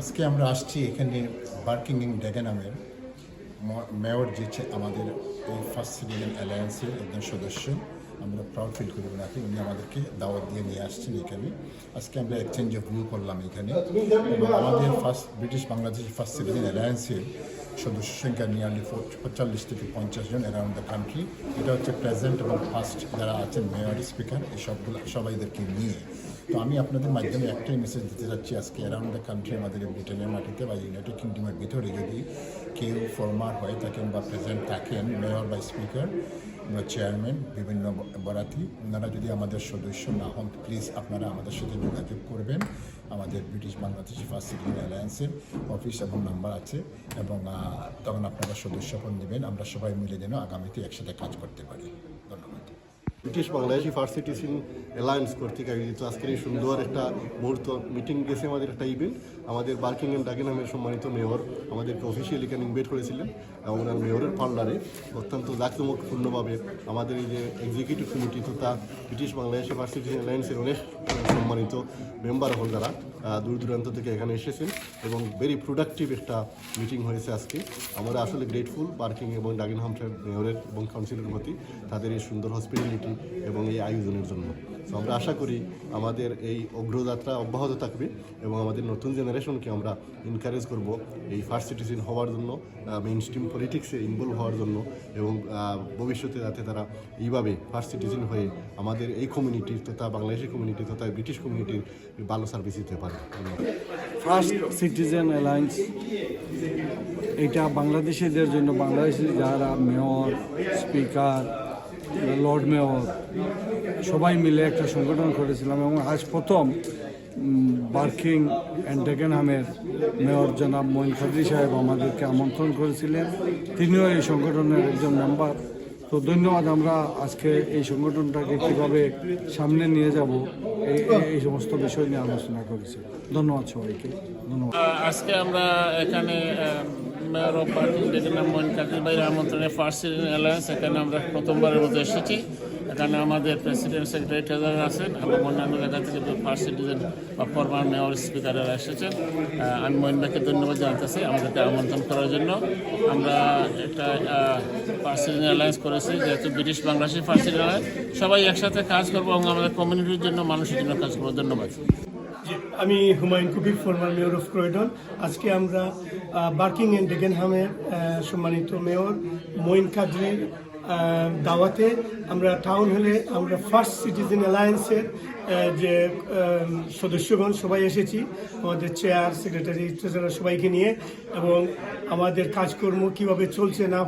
আজকে আমরা আসছি এখানে বার্কিং ইন ডেগানামের নামের মেয়র যে আমাদের এই ফার্স্ট সিটিজেন অ্যালায়েন্সের একজন সদস্য। আমরা প্রাউড ফিল করি ওনাকে। উনি আমাদেরকে দাওয়াত দিয়ে নিয়ে আসছেন এখানে। আজকে আমরা এক্সচেঞ্জ অফ ভিউ করলাম এখানে। আমাদের ফার্স্ট ব্রিটিশ বাংলাদেশের ফার্স্ট সিটিজেন অ্যালায়েন্সের সদস্য সংখ্যা নিয়ারলি পঁয়তাল্লিশ থেকে পঞ্চাশ জন অ্যারাউন্ড দ্য কান্ট্রি এটা হচ্ছে প্রেজেন্ট এবং ফার্স্ট যারা আছেন মেয়র স্পিকার এই সবগুলো সবাইদেরকে নিয়ে। তো আমি আপনাদের মাধ্যমে একটাই মেসেজ দিতে চাচ্ছি আজকে অ্যারাউন্ড দ্য কান্ট্রি আমাদের ব্রিটেনের মাটিতে বা ইউনাইটেড কিংডমের ভিতরে যদি কেউ ফর্মার হয়ে থাকেন বা প্রেজেন্ট থাকেন মেয়র বা স্পিকার বা চেয়ারম্যান বিভিন্ন বরাতি, ওনারা যদি আমাদের সদস্য না হন প্লিজ আপনারা আমাদের সাথে যোগাযোগ করবেন। আমাদের ব্রিটিশ বাংলাদেশ ফার্স্ট সিটিজেন অ্যালায়েন্সের অফিস এবং নাম্বার আছে এবং তখন আপনারা সদস্যপন দেবেন আমরা সবাই মিলে যেন আগামীতে একসাথে কাজ করতে পারি। ধন্যবাদ। British Bangladeshi first citizen alliance কর্তৃক আয়োজিত আজকের এই সুন্দর একটা মুহূর্ত মিটিং গেছে আমাদের একটা ইভেন্ট আমাদের বার্কিং অ্যান্ড ডাগেনহামের সম্মানিত মেয়র আমাদেরকে অফিসিয়ালি এখানে ইনভাইট করেছিলেন এবং ওনার মেয়রের পার্লারে অত্যন্ত জাঁকজমকপূর্ণভাবে আমাদের এই যে এক্সিকিউটিভ কমিটি তথা ব্রিটিশ বাংলাদেশি ফার্স্ট সিটিজেন অ্যালায়েন্সের অনেক সম্মানিত মেম্বার হল যারা দূর দূরান্ত থেকে এখানে এসেছেন এবং ভেরি প্রোডাক্টিভ একটা মিটিং হয়েছে আজকে। আমরা আসলে গ্রেটফুল পার্কিং এবং ডাগিনহাম মেয়রের এবং কাউন্সিলের প্রতি তাদের এই সুন্দর হসপিটালিটি এবং এই আয়োজনের জন্য। তো আমরা আশা করি আমাদের এই অগ্রযাত্রা অব্যাহত থাকবে এবং আমাদের নতুন জেনারেশনকে আমরা এনকারেজ করব এই ফার্স্ট সিটিজেন হওয়ার জন্য মেইন স্ট্রিম পলিটিক্সে ইনভলভ হওয়ার জন্য এবং ভবিষ্যতে যাতে তারা এইভাবে ফার্স্ট সিটিজেন হয়ে আমাদের এই কমিউনিটির তথা বাংলাদেশি কমিউনিটি তথা ব্রিটিশ কমিউনিটির ভালো সার্ভিস দিতে পারে। ফার্স্ট সিটিজেন অ্যালায়েন্স এটা বাংলাদেশিদের জন্য, বাংলাদেশি যারা মেয়র স্পিকার লর্ড মেয়র সবাই মিলে একটা সংগঠন করেছিলাম এবং আজ প্রথম বার্কিং অ্যান্ড ডেকেনহামের মেয়র জনাব মঈন খাদ্রি সাহেব আমাদেরকে আমন্ত্রণ করেছিলেন। তিনিও এই সংগঠনের একজন মেম্বার তো ধন্যবাদ, আমরা আজকে এই সংগঠনটাকে কীভাবে সামনে নিয়ে যাব এই সমস্ত বিষয় নিয়ে আলোচনা করেছি। ধন্যবাদ সবাইকে, ধন্যবাদ। আজকে আমরা এখানে মেয়র অফ পার্টি, ডেকে নাম মইন কাকির ভাইয়ের আমন্ত্রণে ফার্স্ট অ্যালায়েন্স, এখানে আমরা প্রথমবারের মতো এসেছি। এখানে আমাদের প্রেসিডেন্ট সেক্রেটারি ট্রেজারার আছেন এবং অন্যান্য জায়গা থেকে ফার্স্ট সিটিজেন বা ফরমার মেয়র স্পিকাররা এসেছেন। আমি মইন ভাইকে ধন্যবাদ জানাতেছি আমাদেরকে আমন্ত্রণ করার জন্য। আমরা একটা ফার্স্ট সিটিজেন অ্যালায়েন্স করেছি যেহেতু ব্রিটিশ বাংলাদেশের ফার্সি লড়াই সবাই একসাথে কাজ করব এবং আমাদের কমিউনিটির জন্য, মানুষের জন্য কাজ করব। ধন্যবাদ। আমি Humayun Kabir former mayor of Croydon আজকে আমরা বার্কিং এন্ড ডেগেনহামের সম্মানিত মেয়র মঈন কাদরির দাওয়াতে আমরা টাউন হলে আমরা ফার্স্ট সিটিজেন অ্যালায়েন্সের যে সদস্যগণ সবাই এসেছি, আমাদের চেয়ার সেক্রেটারি ট্রেজারার সবাইকে নিয়ে এবং আমাদের কাজকর্ম কীভাবে চলছে, না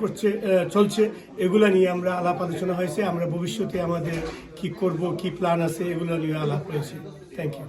করছে চলছে, এগুলো নিয়ে আমরা আলাপ আলোচনা হয়েছে, আমরা ভবিষ্যতে আমাদের কি করব, কি প্ল্যান আছে, এগুলো নিয়ে আলাপ হয়েছে। Thank you